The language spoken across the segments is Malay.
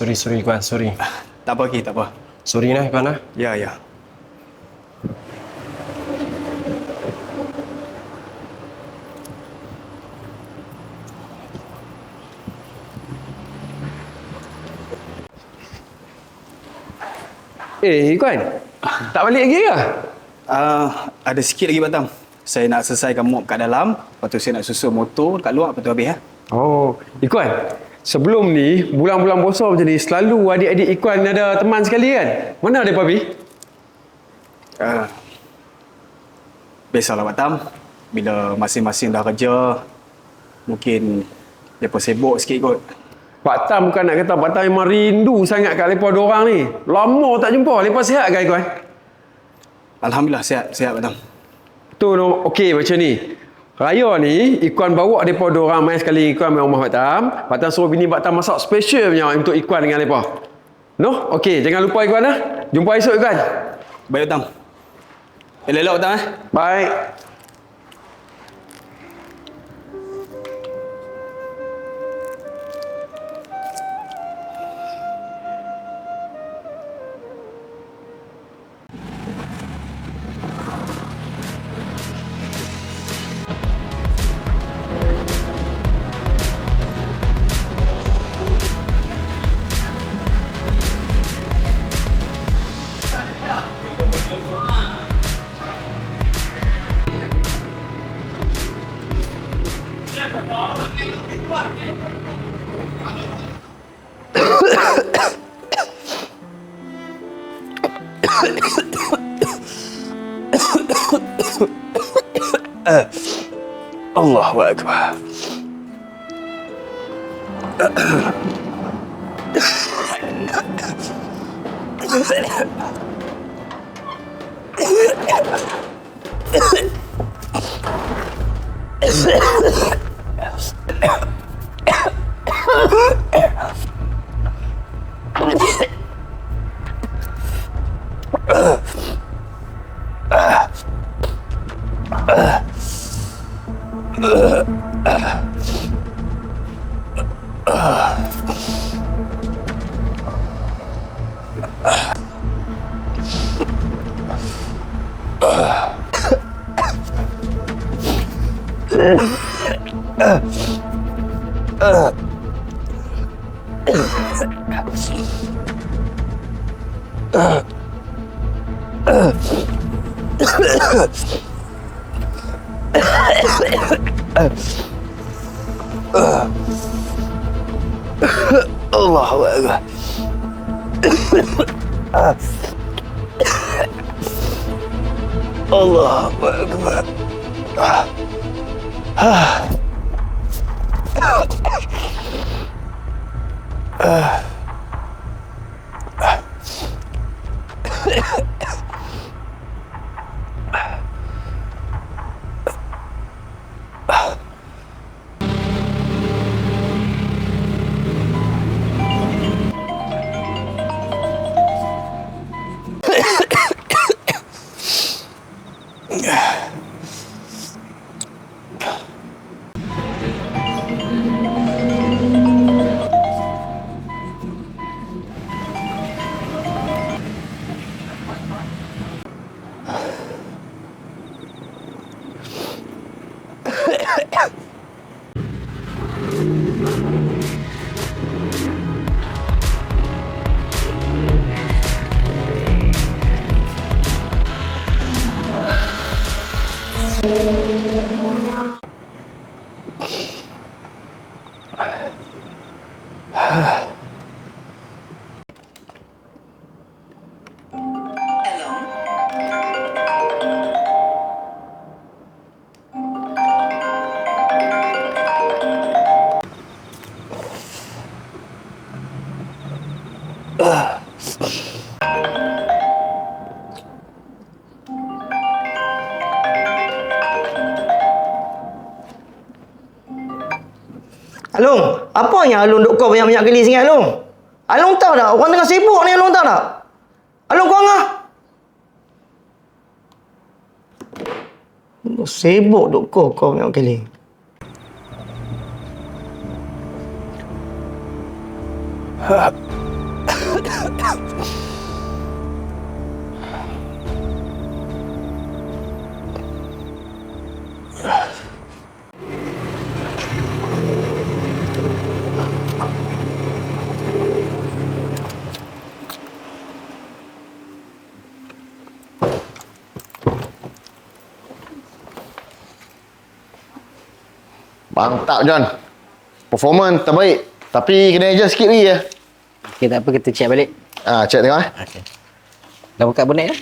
Sorry, sorry Iqbal, sorry. Tak apa, Ki, tak apa. Sorry nah Iqbal nah. Ya, ya. Eh, Ikuan. Tak balik lagi ke? Uh, ada sikit lagi, Batam. Saya nak selesaikan mop kat dalam. Lepas tu saya nak susun motor kat luar. Lepas tu habis, ya. Oh, Ikuan. Sebelum ni, bulan-bulan puasa macam ni, selalu adik-adik Ikuan ada teman sekali kan? Mana ada Papi? Uh, biasalah, Batam. Bila masing-masing dah kerja, mungkin mereka sibuk sikit kot. Pak Tam bukan nak kata Pak Tam memang rindu sangat kat lepas dua orang ni. Lama tak jumpa. Lepas sihat ke Ikuan? Alhamdulillah, sihat, sihat, Batam. Tu no, okey macam ni. Raya ni, Ikuan bawa mereka dua orang main sekali Ikuan main rumah Pak Tam. Pak Tam suruh bini Pak Tam masak special punya untuk Ikuan dengan mereka. No? Okey, jangan lupa Ikuan lah. Jumpa esok Ikuan. Baik, Batam. Elok-elok, Batam, eh? Baik. Allahu Akbar. Ugh. 아. Yeah. Alung, apa yang Alung duk kau banyak-banyak kali sini Alung? Alung tahu tak? Orang tengah sibuk ni Alung tahu tak? Alung kau ngah? Sibuk duk kau kau banyak kali. Ha. Mantap John. Performance terbaik. Tapi kena adjust sikit lagi ya. Okay, tak apa kita check balik. Ah, check tengok eh. Okay. Dah buka bonet dah?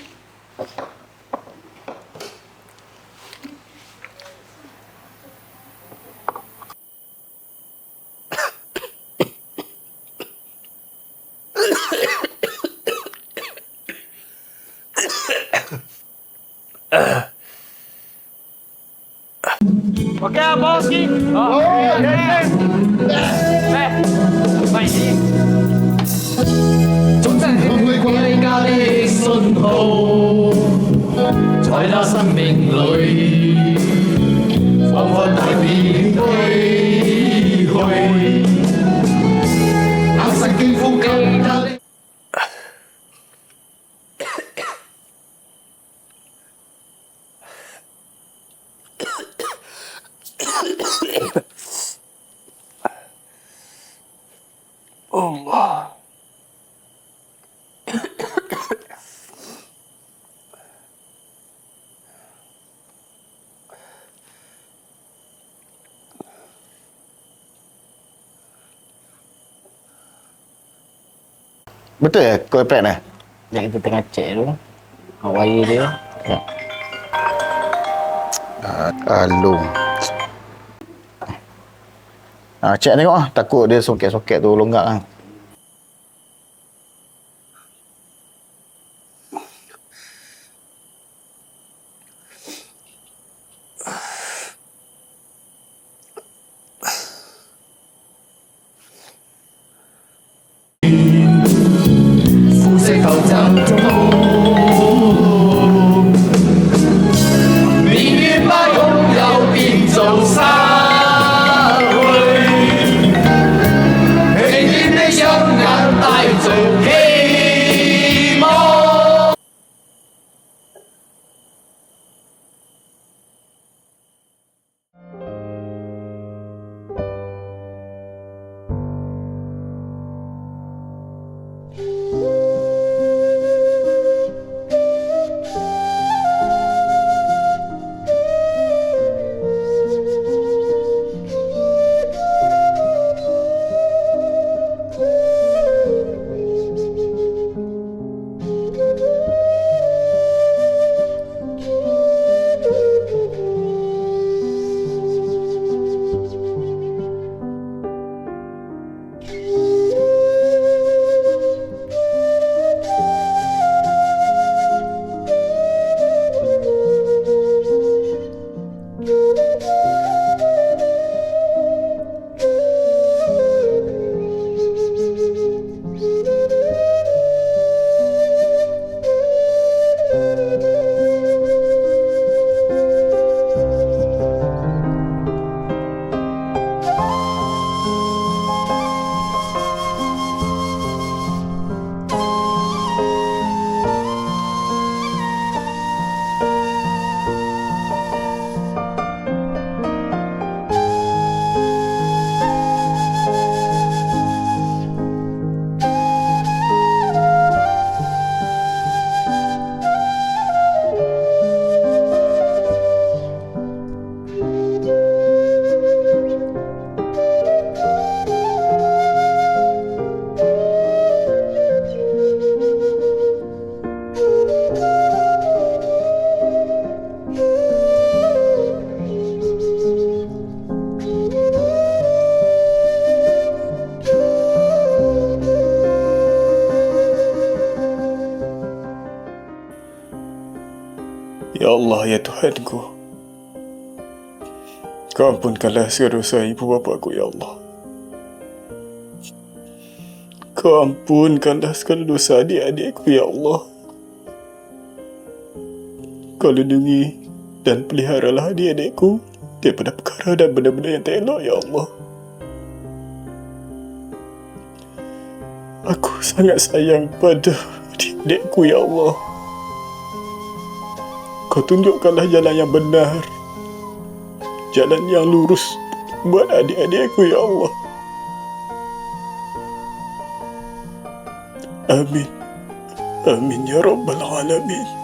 好，在他生命里，仿佛大面对。Betul ya kau plan eh? Sekejap kita tengah check dulu. Oh, wire dia. Alung. Ah, check tengok ah. Takut dia soket-soket tu longgak ah. Ya Allah, ya Tuhanku. Kau ampunkanlah segala dosa ibu bapa aku, Ya Allah. Kau ampunkanlah segala dosa adik-adikku, Ya Allah. Kau lindungi dan peliharalah adik-adikku daripada perkara dan benda-benda yang tak elok, Ya Allah. Aku sangat sayang pada adik-adikku, Ya Allah. Kau tunjukkanlah jalan yang benar. Jalan yang lurus buat adik-adikku, Ya Allah. Amin. Amin ya Rabbal Alamin.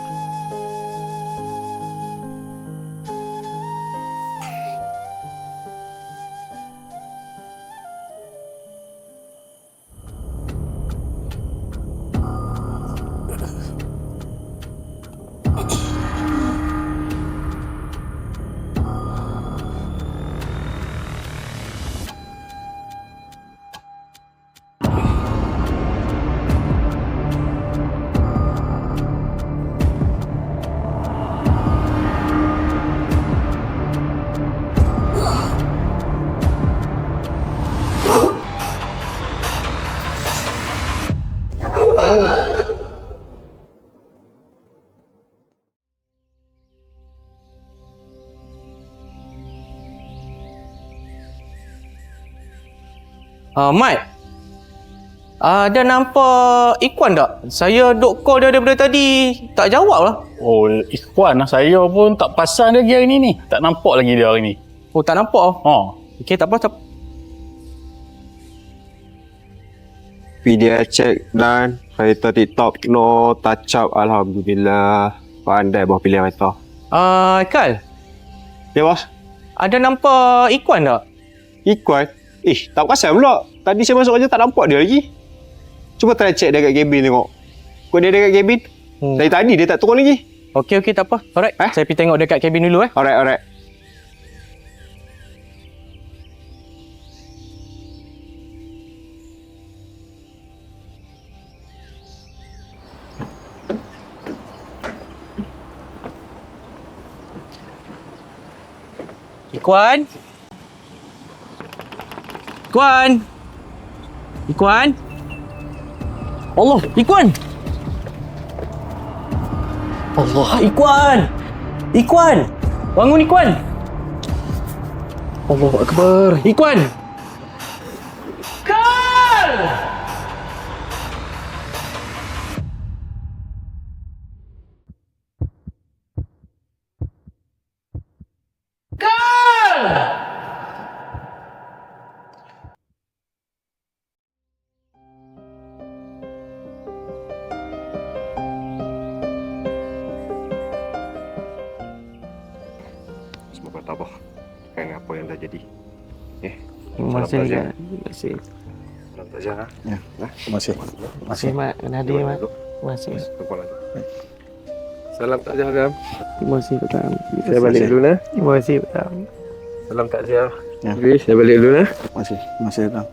Ah, Mat. Ada nampak Ikwan tak? Saya duk call dia daripada tadi. Tak jawab lah. Oh, Ikhwan lah. Saya pun tak pasang lagi hari ni ni. Tak nampak lagi dia hari ni. Oh, tak nampak oh. Ha. Okey, tak apa. Tak... Video check dan kereta TikTok no touch up Alhamdulillah. Pandai bawah pilihan kereta. Ah, Kal. Ya bos. Ada nampak Ikwan tak? Ikwan. Eh, tak perasan pula. Tadi saya masuk kerja tak nampak dia lagi. Cuba try check dekat kabin tengok. Kau dia dekat kabin? Hmm. Dari tadi dia tak turun lagi. Okey, okey, tak apa. Alright. Eh? Saya pergi tengok dekat kabin dulu eh. Alright, alright. Ikwan. Ikwan. Ikwan. Allah, Ikwan. Allah, Ikwan. Ikwan. Bangun Ikwan. Allah Akbar. Ikwan. Terima kasih. Kak. Terima kasih. Ya, terima kasih. Terima kasih, hadir, Mat. Terima kasih. Jumpa lagi. Salam takziah Gam. Terima kasih, Petang. Saya balik dulu nah. Terima kasih, Petang. Salam takziah. Ya. Okey, saya balik dulu nah. Terima kasih. Terima kasih, Bang.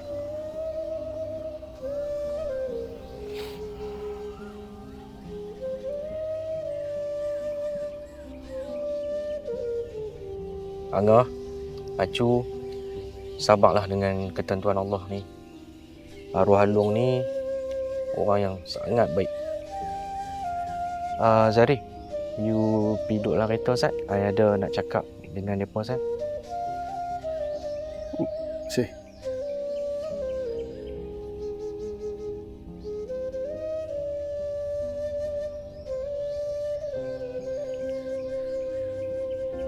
Angah, Acu, sabarlah dengan ketentuan Allah ni. Arwah Halung ni orang yang sangat baik. Ah Zari, you pergi duduklah kereta Ustaz. I ada nak cakap dengan dia pun Ustaz. Kasih.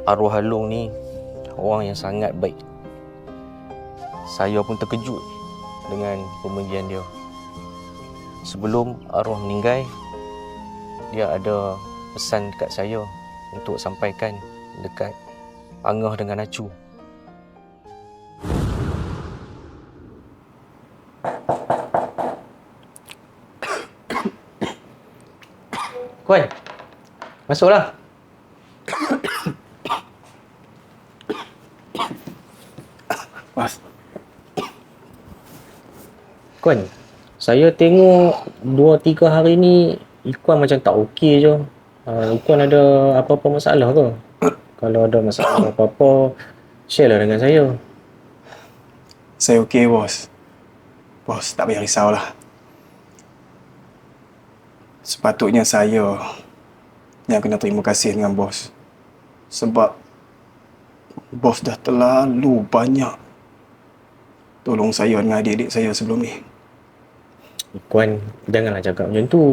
Arwah Halung ni orang yang sangat baik. Saya pun terkejut dengan pemanggilan dia. Sebelum arwah meninggal, dia ada pesan dekat saya untuk sampaikan dekat Angah dengan Acu. Kuan, masuklah. Kuan, saya tengok dua tiga hari ni Ikuan macam tak okey je. Uh, Ikuan ada apa-apa masalah ke? Kalau ada masalah apa-apa, share lah dengan saya. Saya okey, bos. Bos, tak payah risaulah. Sepatutnya saya yang kena terima kasih dengan bos. Sebab bos dah terlalu banyak tolong saya dengan adik-adik saya sebelum ni. Ikuan janganlah cakap macam tu.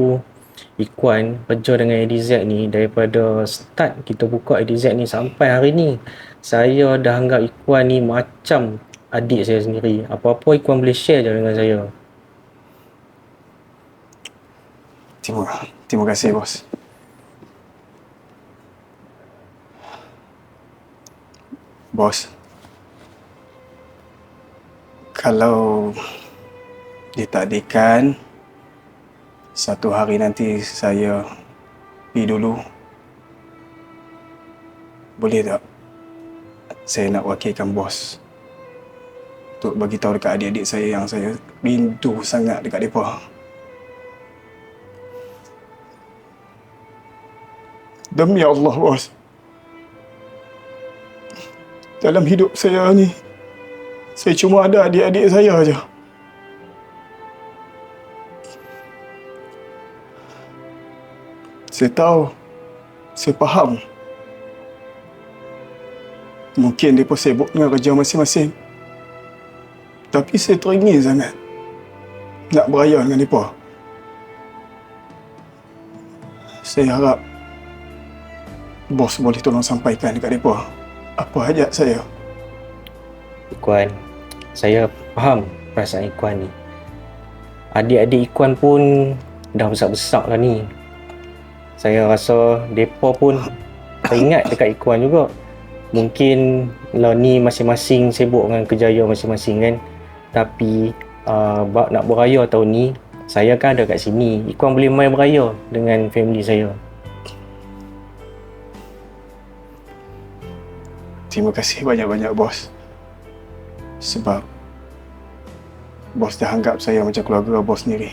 Ikuan kerja dengan ADZ ni daripada start kita buka ADZ ni sampai hari ni. Saya dah anggap Ikuan ni macam adik saya sendiri. Apa-apa Ikuan boleh share je dengan saya. Terima, terima kasih bos. Bos, kalau ditakdirkan satu hari nanti saya pergi dulu, boleh tak saya nak wakilkan bos untuk bagi tahu dekat adik-adik saya yang saya rindu sangat dekat mereka. Demi Allah, bos. Dalam hidup saya ni, saya cuma ada adik-adik saya aja. Saya tahu, saya faham. Mungkin mereka sibuk dengan kerja masing-masing. Tapi saya teringin sangat nak beraya dengan mereka. Saya harap bos boleh tolong sampaikan dekat mereka apa hajat saya. Ikuan, saya faham perasaan Ikuan ni. Adik-adik Ikuan pun dah besar-besar lah ni. Saya rasa mereka pun teringat dekat Ikuan juga. Mungkin lah ni masing-masing sibuk dengan kerjaya masing-masing kan. Tapi uh, bak nak beraya tahun ni, saya kan ada kat sini. Ikuan boleh main beraya dengan family saya. Terima kasih banyak-banyak bos. Sebab bos dah anggap saya macam keluarga bos sendiri.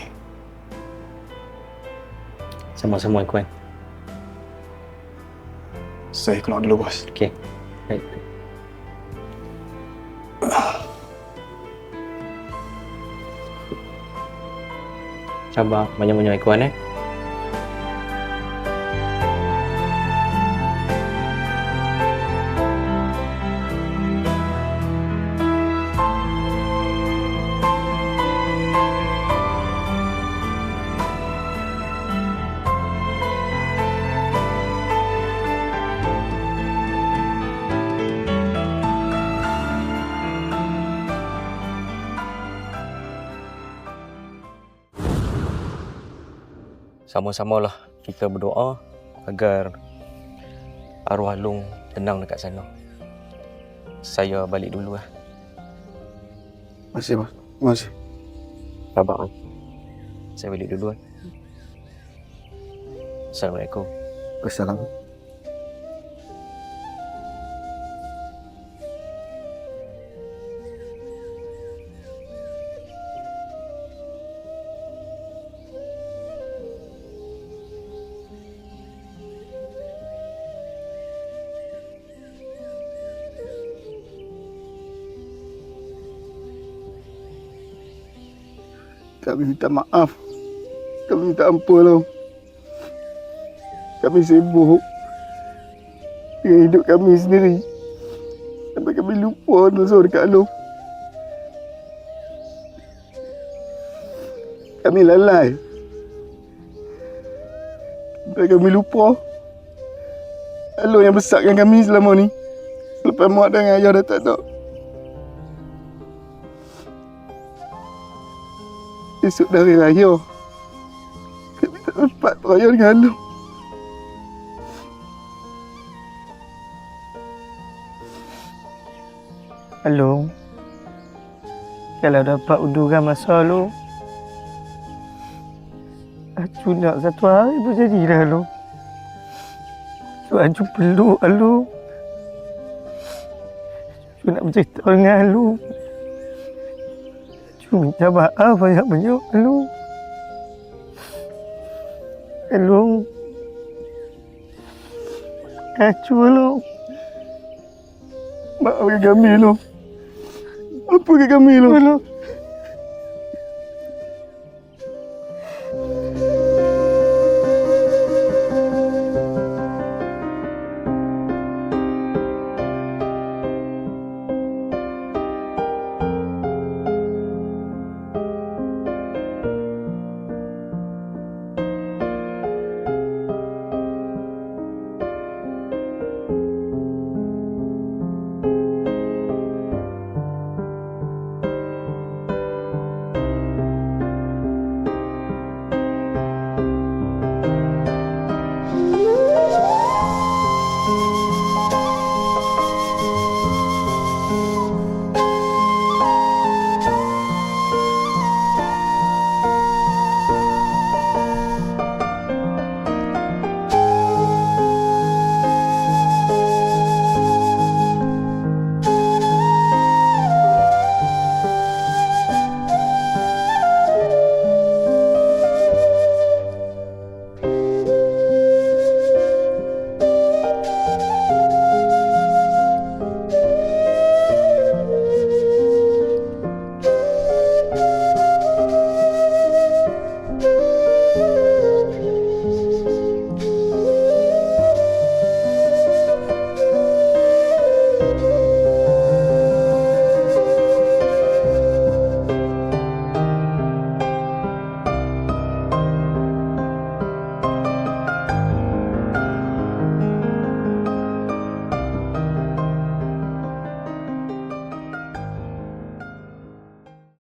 Sama-sama Ikuan. Saya keluar dulu bos. Okey. Baik. Sabar, banyak-banyak Ikuan eh. Sama-samalah kita berdoa agar arwah Long tenang dekat sana. Saya balik dulu lah. Masih bos. Masih. Sabar. Saya balik dulu kan. Assalamualaikum. Assalamualaikum. Kami minta maaf. Kami minta ampun Long. Kami sibuk dengan hidup kami sendiri. Sampai kami lupa dosa dekat Long. Kami lalai. Sampai kami lupa. Alung yang besarkan kami selama ni. Selepas mak dan ayah dah tak ada. Esok dari raya. Kami tak sempat beraya dengan Alung. Alung. Kalau dapat unduran masa lu. Acu nak satu hari pun jadi dah lu. Tu Acu peluk Alu. Acu nak bercerita dengan Alu. Acu minta maaf banyak-banyak Alu. Alu. Acu Alu. Maafkan kami Long. Apa ke kami? Alu.